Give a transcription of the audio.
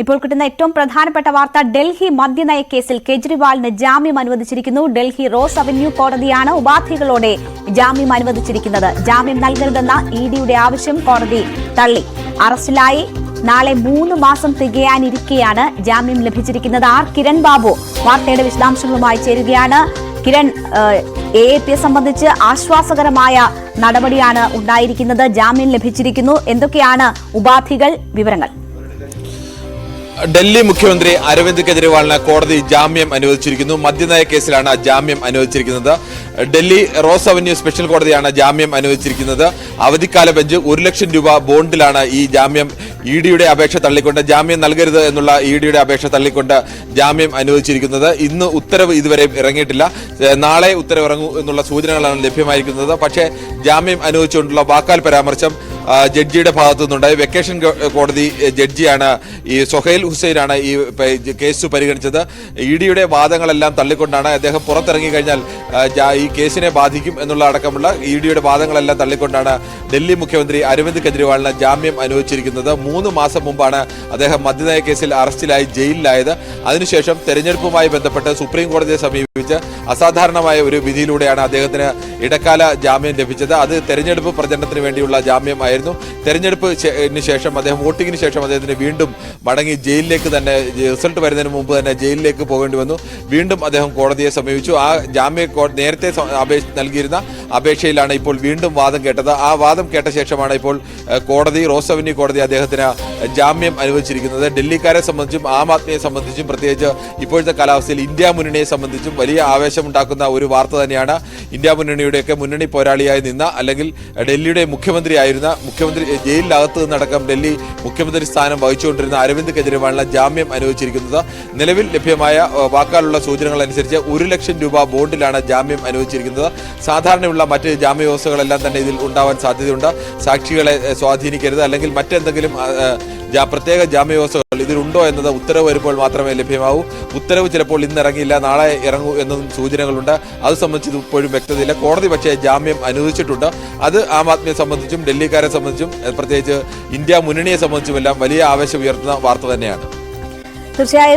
ഇപ്പോൾ കിട്ടുന്ന ഏറ്റവും പ്രധാനപ്പെട്ട വാർത്ത ഡൽഹി മദ്യനയ കേസിൽ കെജ്രിവാളിന് ജാമ്യം അനുവദിച്ചിരിക്കുന്നു. ഡൽഹി റോസ് അവന്യൂ കോടതിയാണ് ഉപാധികളോടെ ജാമ്യം അനുവദിച്ചിരിക്കുന്നത്. ജാമ്യം നൽകരുതെന്ന ഇ ഡിയുടെ ആവശ്യം കോടതി തള്ളി. അറസ്റ്റിലായി. നാളെ മൂന്ന് മാസം തികയാനിരിക്കെയാണ് ജാമ്യം ലഭിച്ചിരിക്കുന്നത്. ആർ. കിരൺ ബാബു വാർത്തയുടെ വിശദാംശങ്ങളുമായി ചേരുകയാണ്. കിരൺ എ പിയെ സംബന്ധിച്ച് ആശ്വാസകരമായ നടപടിയാണ് ഉണ്ടായിരിക്കുന്നത്. ജാമ്യം ലഭിച്ചിരിക്കുന്നു. എന്തൊക്കെയാണ് ഉപാധികൾ വിവരങ്ങൾ? ഡൽഹി മുഖ്യമന്ത്രി അരവിന്ദ് കെജ്രിവാളിന് കോടതി ജാമ്യം അനുവദിച്ചിരിക്കുന്നു. മദ്യനയ കേസിലാണ് ജാമ്യം അനുവദിച്ചിരിക്കുന്നത്. ഡൽഹി റോസ് അവന്യൂ സ്പെഷ്യൽ കോടതിയാണ് ജാമ്യം അനുവദിച്ചിരിക്കുന്നത്. അവധിക്കാല ബെഞ്ച് ഒരു ലക്ഷം രൂപ ബോണ്ടിലാണ് ഈ ജാമ്യം ഇ ഡിയുടെ അപേക്ഷ തള്ളിക്കൊണ്ട് ജാമ്യം നൽകരുത് എന്നുള്ള ഇ ഡിയുടെ അപേക്ഷ തള്ളിക്കൊണ്ട് ജാമ്യം അനുവദിച്ചിരിക്കുന്നത്. ഇന്ന് ഉത്തരവ് ഇതുവരെ ഇറങ്ങിയിട്ടില്ല. നാളെ ഉത്തരവ് ഇറങ്ങൂ എന്നുള്ള സൂചനകളാണ് ലഭ്യമായിരിക്കുന്നത്. പക്ഷേ ജാമ്യം അനുവദിച്ചുകൊണ്ടുള്ള വാക്കാൽ പരാമർശം ജഡ്ജിയുടെ ഭാഗത്തു നിന്നുണ്ടായി വെക്കേഷൻ കോടതി ജഡ്ജിയാണ് ഈ സൊഹൈൽ ഹുസൈനാണ് ഈ കേസ് പരിഗണിച്ചത്. ഇ ഡിയുടെ വാദങ്ങളെല്ലാം തള്ളിക്കൊണ്ടാണ് അദ്ദേഹം പുറത്തിറങ്ങി കഴിഞ്ഞാൽ ഈ കേസിനെ ബാധിക്കും എന്നുള്ള അടക്കമുള്ള ഇ ഡിയുടെ വാദങ്ങളെല്ലാം തള്ളിക്കൊണ്ടാണ് ഡൽഹി മുഖ്യമന്ത്രി അരവിന്ദ് കെജ്രിവാളിന് ജാമ്യം അനുവദിച്ചിരിക്കുന്നത്. മൂന്ന് മാസം മുമ്പാണ് അദ്ദേഹം മദ്യനയ കേസിൽ അറസ്റ്റിലായി ജയിലിലായത്. അതിനുശേഷം തെരഞ്ഞെടുപ്പുമായി ബന്ധപ്പെട്ട് സുപ്രീം കോടതിയെ സമീപിച്ച് അസാധാരണമായ ഒരു വിധിയിലൂടെയാണ് അദ്ദേഹത്തിന് ഇടക്കാല ജാമ്യം ലഭിച്ചത്. അത് തെരഞ്ഞെടുപ്പ് പ്രചരണത്തിന് വേണ്ടിയുള്ള ജാമ്യമായിരുന്നു തെരഞ്ഞെടുപ്പ് തെരഞ്ഞെടുപ്പിന് ശേഷം അദ്ദേഹം വോട്ടിങ്ങിന് ശേഷം അദ്ദേഹത്തിന് വീണ്ടും മടങ്ങി ജയിലിലേക്ക് തന്നെ റിസൾട്ട് വരുന്നതിന് മുമ്പ് തന്നെ ജയിലിലേക്ക് പോകേണ്ടി വന്നു. വീണ്ടും അദ്ദേഹം കോടതിയെ സമീപിച്ചു. ആ ജാമ്യ നേരത്തെ അപേക്ഷ നൽകിയിരുന്ന അപേക്ഷയിലാണ് ഇപ്പോൾ വീണ്ടും വാദം കേട്ടത്. ആ വാദം കേട്ട ശേഷമാണ് ഇപ്പോൾ കോടതി റോസ് അവന്യൂ കോടതി അദ്ദേഹത്തിന് ജാമ്യം അനുവദിച്ചിരിക്കുന്നത്. ഡൽഹിക്കാരെ സംബന്ധിച്ചും ആം ആദ്മിയെ സംബന്ധിച്ചും പ്രത്യേകിച്ച് ഇപ്പോഴത്തെ കാലാവസ്ഥയിൽ ഇന്ത്യ മുന്നണിയെ സംബന്ധിച്ചും വലിയ ആവേശമുണ്ടാക്കുന്ന ഒരു വാർത്ത തന്നെയാണ്. ഇന്ത്യ മുന്നണിയുടെയൊക്കെ മുന്നണി പോരാളിയായി നിന്ന അല്ലെങ്കിൽ ഡൽഹിയുടെ മുഖ്യമന്ത്രിയായിരുന്ന മുഖ്യമന്ത്രി ജയിലിനകത്ത് നിന്നടക്കം ഡൽഹി മുഖ്യമന്ത്രി സ്ഥാനം വഹിച്ചുകൊണ്ടിരുന്ന അരവിന്ദ് കെജ്രിവാളിന് ജാമ്യം അനുവദിച്ചിരിക്കുന്നത്. നിലവിൽ ലഭ്യമായ വാക്കാലുള്ള സൂചനകൾ അനുസരിച്ച് ഒരു ലക്ഷം രൂപ ബോണ്ടിലാണ് ജാമ്യം അനുവദിച്ചിരിക്കുന്നത്. സാധാരണയുള്ള മറ്റ് ജാമ്യ വ്യവസ്ഥകളെല്ലാം തന്നെ ഇതിൽ ഉണ്ടാവാൻ സാധ്യതയുണ്ട്. സാക്ഷികളെ സ്വാധീനിക്കരുത്. അല്ലെങ്കിൽ മറ്റെന്തെങ്കിലും പ്രത്യേക ജാമ്യ വ്യവസ്ഥകൾ ഇതിലുണ്ടോ എന്നത് ഉത്തരവ് വരുമ്പോൾ മാത്രമേ ലഭ്യമാവൂ. ഉത്തരവ് ചിലപ്പോൾ ഇന്ന് ഇറങ്ങിയില്ല നാളെ ഇറങ്ങൂ എന്നതും സൂചനകളുണ്ട്. അത് സംബന്ധിച്ച് ഇപ്പോഴും വ്യക്തതയില്ല. കോടതി പക്ഷേ ജാമ്യം അനുവദിച്ചിട്ടുണ്ട്. അത് ആം ആദ്മിയെ സംബന്ധിച്ചും ഡൽഹിക്കാരെ സംബന്ധിച്ചും പ്രത്യേകിച്ച് ഇന്ത്യ മുന്നണിയെ സംബന്ധിച്ചുമെല്ലാം വലിയ ആവേശം ഉയർത്തുന്ന വാർത്ത തന്നെയാണ്. തീർച്ചയായും